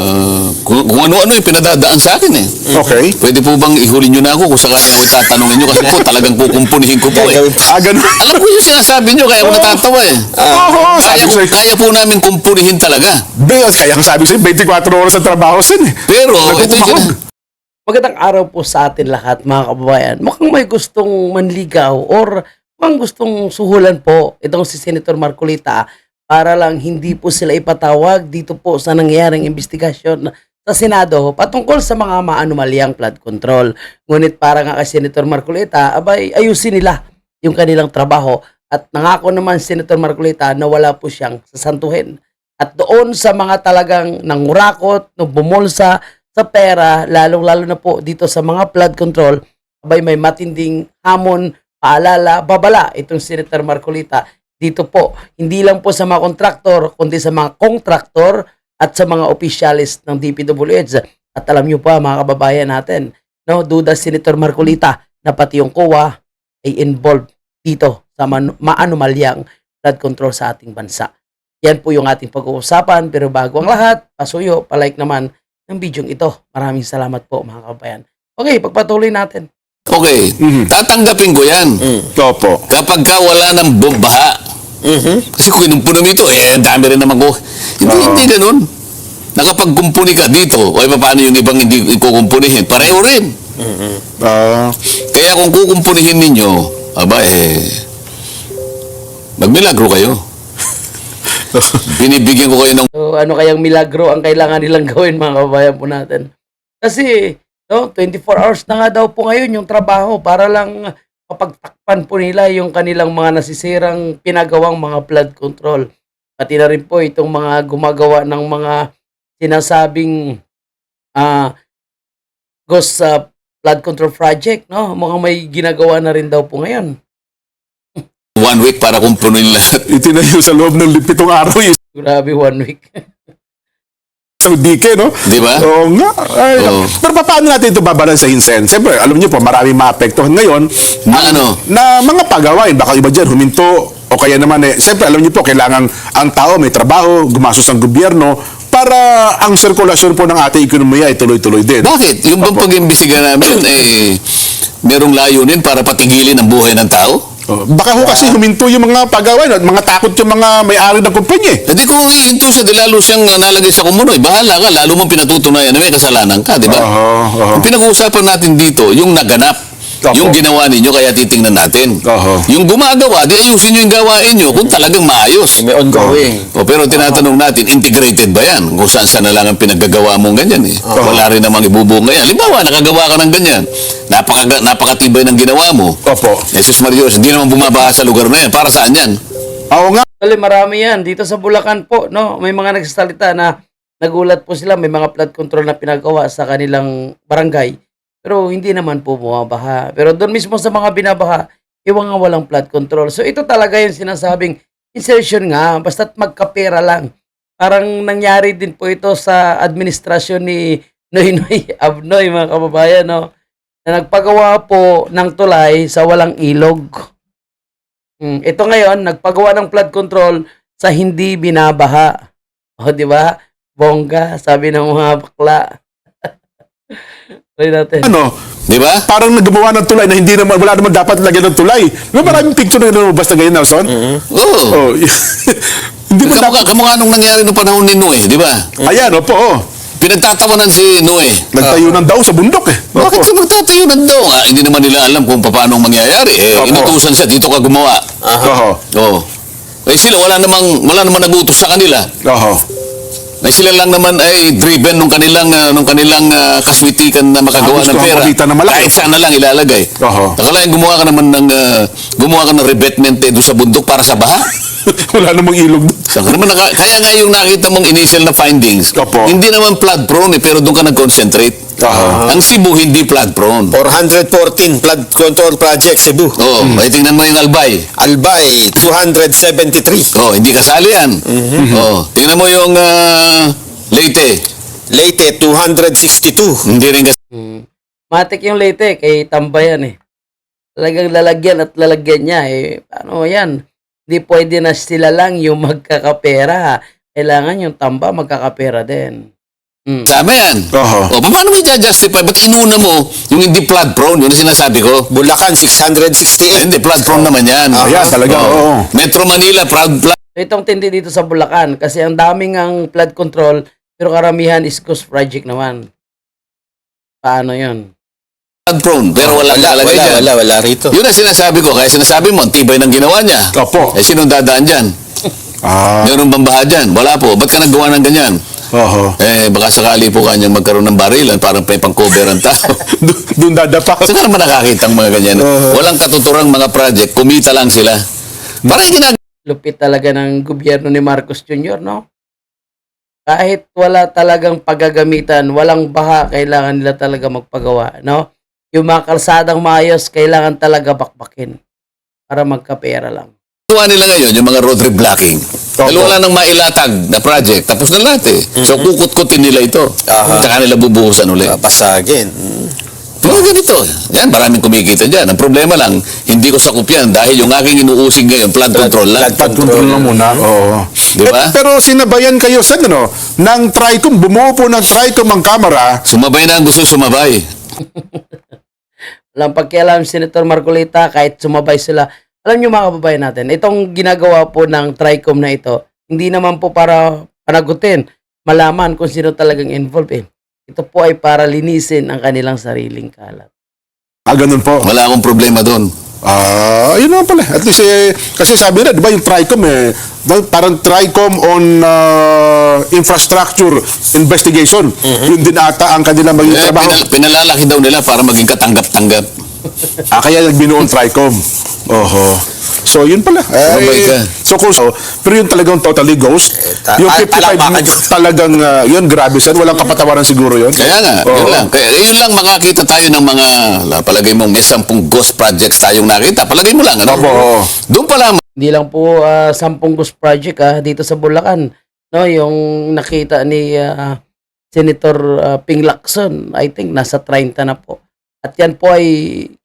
ah, kung, kung ano-ano yung pinadadaan sa akin eh. Okay. Pwede po bang ihuli nyo na ako kung sakali ako tatanungin nyo kasi po talagang kukumpunihin ko po eh. Gagawin pa. Ah, ganun. Alam ko yung sinasabi nyo kaya ako natatawa eh. Oo, sabi Kaya, ko sa'yo. kaya po namin kumpunihin talaga. Be, kaya ang sabi ko sa'yo, 24 oras ang trabaho sin eh. Pero ito yung Nagkukumahog. Magandang araw po sa atin lahat mga kababayan. Mukhang may gustong manligaw or mukhang gustong suhulan po itong si Senator Marcolita para lang hindi po sila ipatawag dito po sa nangyayaring investigasyon sa Senado patungkol sa mga maanumalyang flood control. Ngunit para nga kay Senator Marcolita, abay ayusin nila yung kanilang trabaho at nangako naman Senator Marcolita na wala po siyang sasantuhin. At doon sa mga talagang nangurakot, bumulsa sa pera, lalong-lalo na po dito sa mga flood control, abay may matinding hamon, paalala, babala itong Senator Marcolita dito po. Hindi lang po sa mga kontraktor, kundi sa mga kontraktor at sa mga opisyalis ng DPWH. At alam nyo pa mga kababayan natin, no, duda Senator Marcolita na pati yung COA ay involved dito sa man- maanumalyang flood control sa ating bansa. Yan po yung ating pag-uusapan. Pero bago ang lahat, pasuyo, palike naman ng video ito. Maraming salamat po mga kabayan. Okay, pagpatuloy natin. Okay, Mhm. tatanggapin ko yan. Opo. Kapag ka wala ng bombaha, Mhm. kasi kung kinumpuno mo ito, eh, ang dami rin naman ko. Hindi, Oo. hindi ganun. Nakapagkumpuni ka dito, o paano yung ibang hindi ikukumpunihin? Pareho rin. Ah, Kaya kung kukumpunihin ninyo, aba eh, magmilagro kayo. Binibigyan ko kayo ng So, ano kayang milagro ang kailangan nilang gawin mga kabayan po natin? Kasi, no, 24 hours na nga daw po ngayon yung trabaho para lang mapagtakpan po nila yung kanilang mga nasisirang pinagawang mga flood control. Pati na rin po itong mga gumagawa ng mga sinasabing ah ghost ah, flood control project, no? Mga may ginagawa na rin daw po ngayon. one week para kumpunin lahat. itinayo sa loob ng pitong araw yung Grabe, one week. isang dike, no? Di ba? Oo nga. Ay, Oo. Pero pa- paano natin ito babalansahin, Sen? Siyempre, alam niyo po, maraming maapektuhan ngayon Na ano? na mga pagawain. Baka iba dyan, huminto. O kaya naman, eh, siyempre, alam niyo po, kailangan ang tao may trabaho, gumastos ang gobyerno para ang sirkulasyon po ng ating ekonomiya ay tuloy-tuloy din. Bakit? Yung bang pag-imbisiga namin, eh, merong layunin para patigilin ang buhay ng tao? Oh, Baka ho kasi huminto yung mga pagawain at mga takot yung mga may-ari ng kumpanya. eh. Hindi kung iinto siya, di lalo siyang nalagay sa kumunoy. Bahala ka, lalo mong pinatutunayan na may kasalanan ka, di ba? Oo, oo. Ang pinag-uusapan natin dito, yung naganap. Opo. Yung ginawa ninyo, kaya titingnan natin. Oho. Yung gumagawa, di ayusin nyo yung gawain nyo kung talagang maayos. May ongoing. O, pero tinatanong natin, integrated ba yan? Kung saan saan na lang ang pinaggagawa mong ganyan eh. Wala rin namang ibubunga yan. Halimbawa, nakagawa ka ng ganyan. Napaka, napakatibay ng ginawa mo. Opo. Jesus Marios, hindi naman bumabaha sa lugar na yan. Para saan yan? Oo nga. Actually, marami yan. Dito sa Bulacan po, no, may mga nagsasalita na nagulat po sila, may mga flood control na pinagawa sa kanilang barangay. Pero hindi naman po bumabaha. Pero doon mismo sa mga binabaha, iwan nga walang flood control. So ito talaga yung sinasabing insertion nga, basta't magkapera lang. Parang nangyari din po ito sa administrasyon ni Noy Noy Abnoy, mga kababayan, no? Na nagpagawa po ng tulay sa walang ilog. Mm, ito ngayon, nagpagawa ng flood control sa hindi binabaha. O, di ba? Bongga, sabi ng mga bakla. Try natin. Ano, Di ba? parang naggumawa ng tulay na hindi naman, wala naman dapat lagyan ng tulay. May maraming picture na lumabas na ganyan, Nelson. Oo. Oh, hindi mo Kamukha, dapat. kamukha nung nangyari nung panahon ni Noe, di ba? Ayan, opo, oh. Pinagtatawanan si Noe. Nagtayo ng daw sa bundok eh. Bakit ka magtatayo ng daw? Ah, hindi naman nila alam kung paano ang mangyayari. Eh, Opo. inutusan siya, dito ka gumawa. Oho. Oo. Eh sila, wala namang, wala namang nagutos sa kanila. Oho. Eh sila lang naman ay driven nung kanilang, ah, nung kanilang ah, kaswitikan na makagawa Ah, ng pera. na malaki. Kahit saan na lang ilalagay. Oho. Akalain gumawa ka naman ng, ah, gumawa ka ng revetment eh, doon sa bundok para sa baha. wala namang ilog. Saan ka naman naka- kaya nga yung nakita mong initial na findings, Opo. hindi naman flood prone eh, pero doon ka nag-concentrate. Aha. Ang Cebu hindi flood prone. 414 flood control project Cebu. Oo, ay tingnan mo yung Albay. Albay 273. Oh, hindi kasali yan. Oh, tingnan mo yung ah, Leyte. Leyte 262. Hindi rin kasi. Mm. Matik yung Leyte, kay Tambayan eh. Talagang lalagyan at lalagyan niya eh. Ano yan? Hindi pwede na sila lang yung magkakapera. Kailangan yung tamba magkakapera din. Tama yan. Oho. O, paano mo i-justify? Ba't inuna mo yung hindi flood prone? Yun ang sinasabi ko. Bulacan, Ay, 668. hindi, flood prone naman yan. Ayan, talaga, oo. Metro Manila, proud flood So, itong tindi dito sa Bulacan kasi ang daming ang flood control pero karamihan is ghost project naman. Paano yun? prone. Pero wala, wala, nakalagay wala, dyan. wala, wala rito. Yun ang sinasabi ko. Kaya sinasabi mo, ang tibay ng ginawa niya. Opo. Eh, sinong dadaan dyan? Ah, Meron bang baha dyan? Wala po. Ba't ka naggawa ng ganyan? Oho. Eh, baka sakali po kanyang magkaroon ng barilan, parang may pang-cover ang tao. Do- Doon dadapa. Saan ka naman nakakita ang mga ganyan? Walang katuturang mga project, kumita lang sila. Parang ginag Lupit talaga ng gobyerno ni Marcos Jr., no? Kahit wala talagang paggagamitan, walang baha, kailangan nila talaga magpagawa, no? Yung mga kalsadang maayos, kailangan talaga bakbakin para magkapera lang. Tuwa nila ngayon, yung mga road reblocking. Dahil wala nang mailatag na project. Tapos na lahat eh. So, kukut-kutin nila ito. Aha. Tsaka nila bubuhusan ulit. Papasagin. Mm. Mga ganito. Yan, maraming kumikita dyan. Ang problema lang, hindi ko sakup yan dahil yung aking inuusig ngayon, flood control lang. Flood control lang muna. Oo. Di ba? Eh, pero sinabayan kayo sa ano, ng TRICOM, bumuo po ng TRICOM ang kamera. Sumabay na ang gusto sumabay. Walang pakialam, Senator Marcolita, kahit sumabay sila. Alam nyo mga kababayan natin, itong ginagawa po ng TRICOM na ito, hindi naman po para panagutin, malaman kung sino talagang involved eh. Ito po ay para linisin ang kanilang sariling kalat. Ah, ganun po. Wala akong problema doon. Ah, yun naman pala. At least, eh, kasi sabi na, di ba yung TRICOM eh, ba- parang TRICOM on ah, infrastructure investigation. Yun din ata ang kanilang maging Eh, trabaho. pinal- pinalalaki daw nila para maging katanggap-tanggap. Ah, kaya nagbinuon TRICOM. Oho. So, yun pala. Sabay ka. so, kung, so, pero yun talagang totally ghost. ta- yung ay, 55 palakpakan yun. talagang, ah, yun, grabe sir. Walang kapatawaran siguro yun. Kaya nga, Oo. yun lang. Kaya yun lang makakita tayo ng mga, la- palagay mo, may sampung ghost projects tayong nakita. Palagay mo lang, ano? Opo, oo. Doon pa lang, Hindi lang po ah, sampung ghost project ah, dito sa Bulacan. No, yung nakita ni ah, Senator ah, Ping Lacson, I think nasa 30 na po. At yan po ay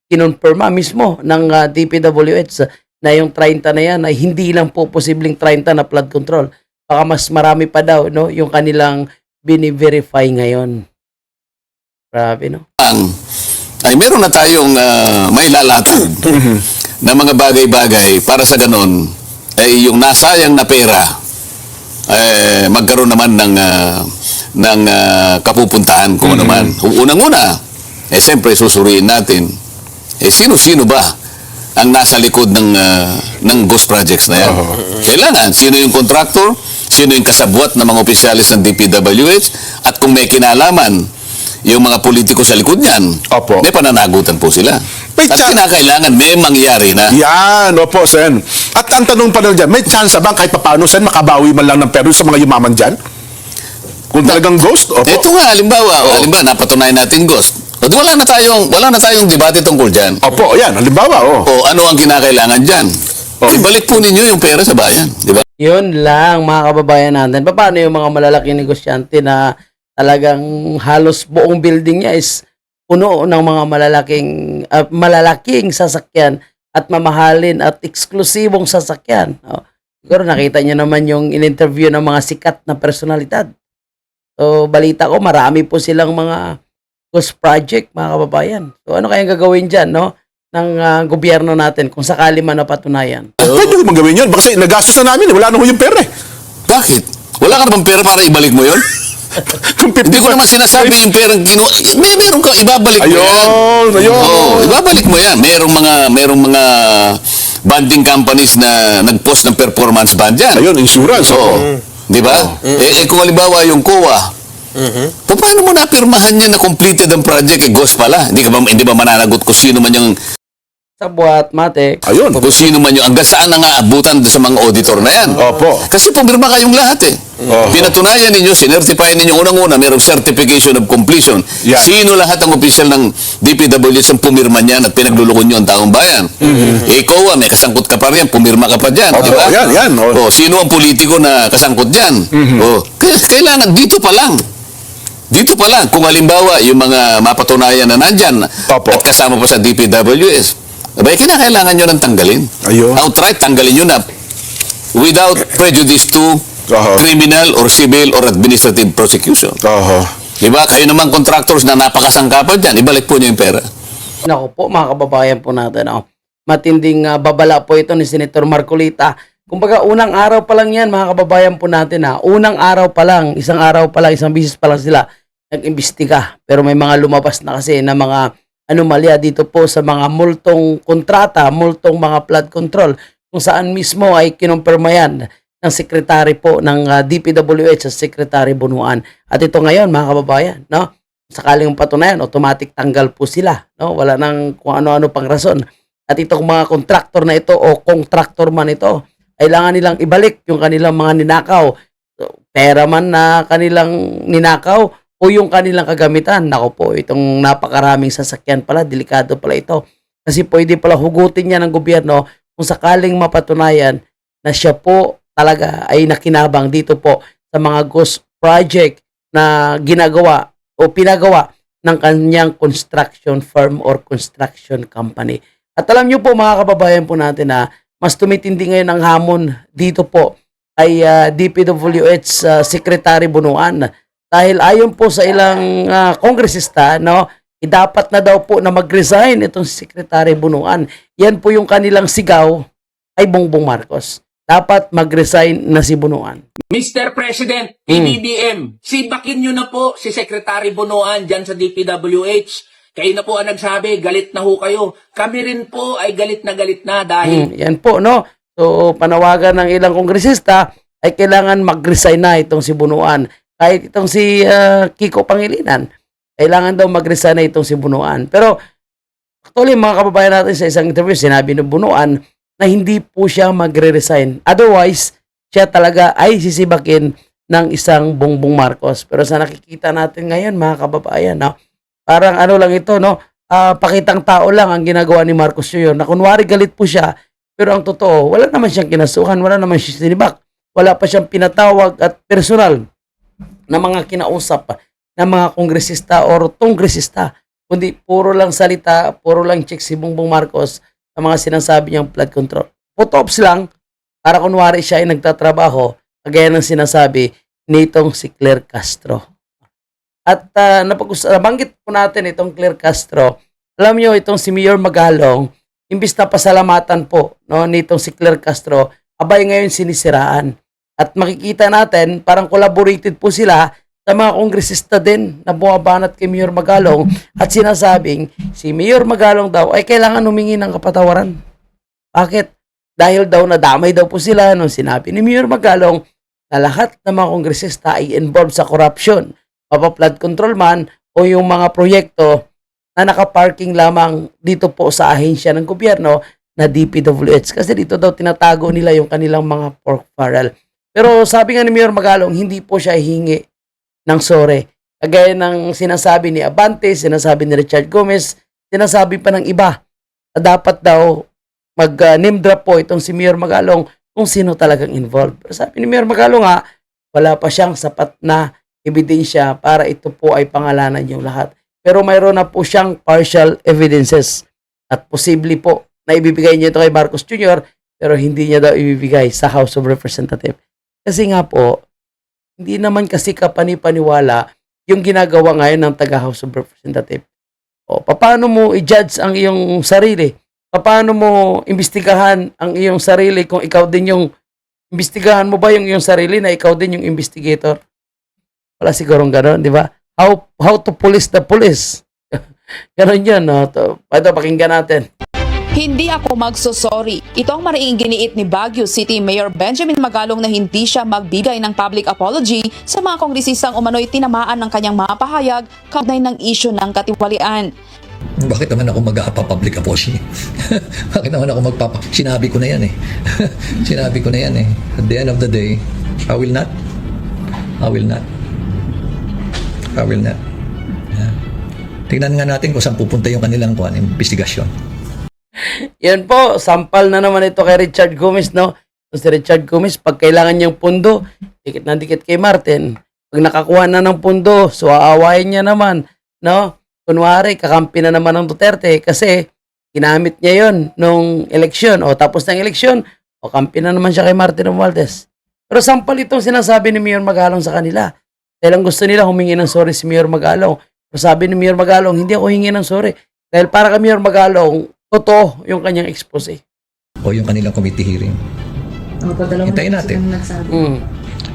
kinonfirma mismo ng ah, DPWH na yung 30 na yan ay hindi lang po posibleng 30 na flood control. Baka mas marami pa daw no yung kanilang bini-verify ngayon. Grabe no. ay meron na tayong uh, may lalatag na mga bagay-bagay para sa ganon, ay yung nasayang na pera, eh, magkaroon naman ng, ah, ng ah, kapupuntahan kung ano man. Unang-una, eh siyempre susuriin natin, eh sino-sino ba ang nasa likod ng ah, ng ghost projects na yan. Kailangan, sino yung contractor, sino yung kasabwat ng mga opisyalis ng DPWH, at kung may kinalaman yung mga politiko sa likod niyan, Opo. may pananagutan po sila. May at kinakailangan may mangyari na. Yan, opo, Sen. At ang tanong pa lang dyan, may chance ba kahit paano, Sen, makabawi man lang ng pero sa mga yumaman dyan? Kung talagang ghost, opo. Ito nga, halimbawa, o, halimbawa, napatunayan natin ghost. O, di wala na tayong, wala na tayong debate tungkol dyan. Opo, yan, halimbawa, oh. O ano ang kinakailangan dyan? Oh. Ibalik po ninyo yung pera sa bayan. Di ba? Yun lang mga kababayan natin. Paano yung mga malalaking negosyante na talagang halos buong building niya is puno ng mga malalaking ah, malalaking sasakyan at mamahalin at eksklusibong sasakyan. No? Siguro nakita niyo naman yung in-interview ng mga sikat na personalidad. So balita ko marami po silang mga ghost project mga kababayan. So ano kayang gagawin diyan no ng ah, gobyerno natin kung sakali man napatunayan? Pwede ko magawin yun. Kasi nagastos na namin, eh. wala na ho yung pera eh. Bakit? Wala ka na bang pera para ibalik mo yun? Yung 55 Hindi ko naman sinasabi yung perang kinuha. May meron ka, ibabalik mo yan. Ayun, ayun. Oo, ibabalik mo yan. Merong mga, merong mga banding companies na nag-post ng performance band yan. Ayun, insurance. Oo. oo. Di ba? Eh, eh, kung halimbawa yung COA, pa- paano mo napirmahan niya na completed ang project? Eh, ghost pala. Hindi, ka ba, hindi ba mananagot kung sino man yung, Sa buhat, Matek, Ayun. kung sino man yung, hanggang saan na nga abutan sa mga auditor na yan? Opo. Kasi pumirma kayong lahat eh. Oo. Pinatunayan ninyo, sinertify ninyo unang-una, mayroong certification of completion. Yan. Sino lahat ang opisyal ng DPWH ang pumirma niyan at pinaglulukon nyo ang taong bayan? Eh, ikaw ah, may kasangkot ka pa rin, pumirma ka pa dyan. Opo, di ba? yan, yan, oh. Oh, sino ang politiko na kasangkot dyan? Oh, kaya kailangan, dito pa lang. Dito pa lang, kung halimbawa yung mga mapatunayan na nandyan Opo. at kasama pa sa DPWS, abay, kinakailangan nyo nang tanggalin. Ayun. Outright, tanggalin nyo na without prejudice to Oho. criminal or civil or administrative prosecution. Oho. Di ba? Kayo naman contractors na napakasangkapan dyan, ibalik po niyo yung pera. Nako po, mga kababayan po natin, oh. matinding ah, babala po ito ni Senator Marcolita. Kumbaga, unang araw pa lang yan, mga kababayan po natin, ha. Unang araw pa lang, isang araw pa lang, isang bisis pa lang sila nag-imbestiga. Pero may mga lumabas na kasi na mga anomalya dito po sa mga multong kontrata, multong mga flood control, kung saan mismo ay kinumpirma yan ng sekretary po ng ah, DPWH sa Secretary Bunuan. At ito ngayon, mga kababayan, no? sakaling patunayan, automatic tanggal po sila. No? Wala nang kung ano-ano pang rason. At itong mga kontraktor na ito o contractor man ito, kailangan nilang ibalik yung kanilang mga ninakaw. Pera man na kanilang ninakaw o yung kanilang kagamitan. Nako po, itong napakaraming sasakyan pala, delikado pala ito. Kasi pwede pala hugutin niya ng gobyerno kung sakaling mapatunayan na siya po talaga ay nakinabang dito po sa mga ghost project na ginagawa o pinagawa ng kanyang construction firm or construction company. At alam niyo po mga kababayan po natin na mas tumitindi ngayon ang hamon dito po ay ah, DPWH ah, Secretary Bunuan dahil ayon po sa ilang ah, kongresista no eh, dapat na daw po na mag-resign itong si Secretary Bunuan. Yan po yung kanilang sigaw ay Bongbong Marcos. Dapat mag-resign na si Bunuan. Mr. President, Hmm. PBBM, sibakin nyo na po si Secretary Bonoan dyan sa DPWH. Kayo na po ang nagsabi, galit na ho kayo. Kami rin po ay galit na galit na dahil Mm, yan po, no? So, panawagan ng ilang kongresista ay kailangan mag-resign na itong si Bunuan. Kahit itong si ah, Kiko Pangilinan, kailangan daw mag-resign na itong si Bunuan. Pero, actually, mga kababayan natin sa isang interview, sinabi ng Bunuan na hindi po siya magre-resign. Otherwise, siya talaga ay sisibakin ng isang Bongbong Marcos. Pero sa nakikita natin ngayon, mga kababayan, no? Parang ano lang ito, no? Ah, pakitang tao lang ang ginagawa ni Marcos Jr. Na kunwari galit po siya, pero ang totoo, wala naman siyang kinasuhan, wala naman siyang sinibak. Wala pa siyang pinatawag at personal na mga kinausap ng mga kongresista or tongresista. Kundi puro lang salita, puro lang check si Bongbong Marcos sa mga sinasabi niyang flood control. Putops lang, para kunwari siya ay nagtatrabaho, kagaya ng sinasabi nitong si Claire Castro. At uh, nabanggit po natin itong Claire Castro. Alam niyo itong si Mayor Magalong, imbis na pasalamatan po no, nitong si Claire Castro, abay ngayon sinisiraan. At makikita natin, parang collaborated po sila sa mga kongresista din na bumabanat kay Mayor Magalong at sinasabing si Mayor Magalong daw ay kailangan humingi ng kapatawaran. Bakit? Dahil daw nadamay daw po sila nung sinabi ni Mayor Magalong na lahat ng mga kongresista ay involved sa corruption. Mapa-flood control man o yung mga proyekto na nakaparking lamang dito po sa ahensya ng gobyerno na DPWH. Kasi dito daw tinatago nila yung kanilang mga pork barrel. Pero sabi nga ni Mayor Magalong, hindi po siya hingi ng sore. Kagaya ng sinasabi ni Abante, sinasabi ni Richard Gomez, sinasabi pa ng iba na dapat daw mag-name drop po itong si Mayor Magalong kung sino talagang involved. Pero sabi ni Mayor Magalong nga, wala pa siyang sapat na ebidensya para ito po ay pangalanan yung lahat. Pero mayroon na po siyang partial evidences at posible po na ibibigay niya ito kay Marcos Jr. pero hindi niya daw ibibigay sa House of Representatives. Kasi nga po, hindi naman kasi kapani-paniwala yung ginagawa ngayon ng taga House of Representatives. O, paano mo i-judge ang iyong sarili? Paano mo imbestigahan ang iyong sarili kung ikaw din yung imbestigahan mo ba yung iyong sarili na ikaw din yung investigator? Wala sigurong gano'n, di ba? How, how to police the police. Ganon yun, no? To, ito, pakinggan natin. Hindi ako magsosorry. Ito ang mariing giniit ni Baguio City Mayor Benjamin Magalong na hindi siya magbigay ng public apology sa mga kongresistang umano'y tinamaan ng kanyang mga pahayag kaugnay ng isyu ng katiwalian. Bakit naman ako mag-public apology? Bakit naman ako magpapa... Sinabi ko na yan eh. Sinabi ko na yan eh. At the end of the day, I will not. I will not. I will not. Yeah. Tingnan nga natin kung saan pupunta yung kanilang kuan, investigasyon. Yan po, sampal na naman ito kay Richard Gomez, no? Si Richard Gomez, pag kailangan niyang pundo, dikit na dikit kay Martin. Pag nakakuha na ng pundo, so aawayin niya naman, no? Kunwari, kakampi na naman ng Duterte kasi ginamit niya yon nung eleksyon. O tapos ng eleksyon, o kampi na naman siya kay Martin Romualdez. Pero sampal itong sinasabi ni Mayor Magalong sa kanila. Dahil ang gusto nila humingi ng sorry si Mayor Magalong. Pero sabi ni Mayor Magalong, hindi ako hingi ng sorry. Dahil para kay Mayor Magalong, totoo yung kanyang expose. O yung kanilang committee hearing. Hintayin natin. Mm.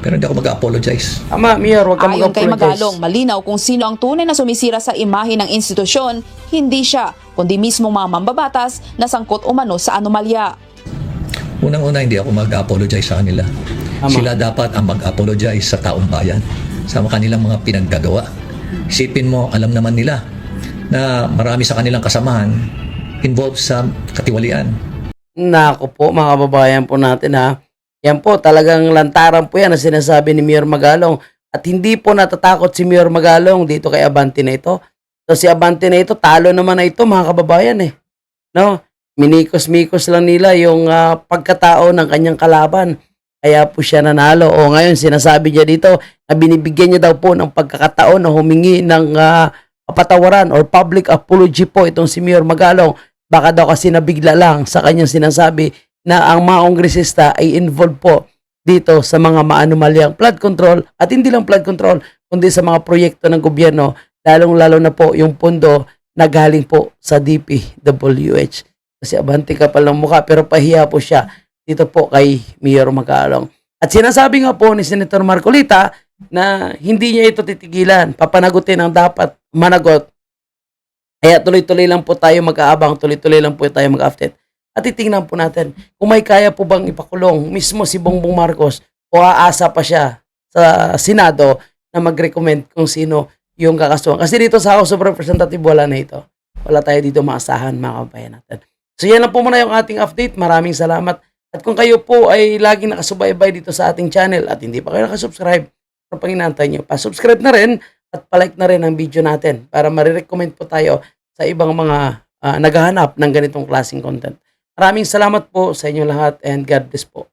Pero hindi ako mag-apologize. Tama, Mayor, huwag ka Ayon kay mag-apologize. Magalong, malinaw kung sino ang tunay na sumisira sa imahe ng institusyon, hindi siya, kundi mismo mga mambabatas na sangkot umano sa anomalya. Unang-una, hindi ako mag-apologize sa kanila. Sila dapat ang mag-apologize sa taong bayan sa kanilang mga pinaggagawa. Isipin mo, alam naman nila na marami sa kanilang kasamahan involved sa katiwalian. Nako po, mga kababayan po natin ha. Yan po, talagang lantaran po yan na sinasabi ni Mayor Magalong. At hindi po natatakot si Mayor Magalong dito kay Abante na ito. So si Abante na ito, talo naman na ito mga kababayan eh. No? Minikos-mikos lang nila yung ah, pagkatao ng kanyang kalaban. Kaya po siya nanalo. O ngayon, sinasabi niya dito na binibigyan niya daw po ng pagkakataon na humingi ng ah, kapatawaran or public apology po itong si Mayor Magalong. Baka daw kasi nabigla lang sa kanyang sinasabi na ang mga kongresista ay involved po dito sa mga maanumalyang flood control at hindi lang flood control kundi sa mga proyekto ng gobyerno lalong-lalo na po yung pondo na galing po sa DPWH. Kasi abante ka palang mukha pero pahiya po siya dito po kay Mayor Magalong. At sinasabi nga po ni Senator Marcolita na hindi niya ito titigilan. Papanagutin ang dapat managot. Kaya tuloy-tuloy lang po tayo mag-aabang, tuloy-tuloy lang po tayo mag-update. At titingnan po natin kung may kaya po bang ipakulong mismo si Bongbong Marcos o aasa pa siya sa Senado na mag-recommend kung sino yung kakasuhan. Kasi dito sa House of Representative wala na ito. Wala tayo dito maasahan mga kabayan natin. So yan lang po muna yung ating update. Maraming salamat. At kung kayo po ay laging nakasubaybay dito sa ating channel at hindi pa kayo nakasubscribe, ano pang inaantay nyo? Pa-subscribe na rin at palike na rin ang video natin para marirecommend po tayo sa ibang mga ah, naghahanap ng ganitong klaseng content. Maraming salamat po sa inyo lahat and God bless po.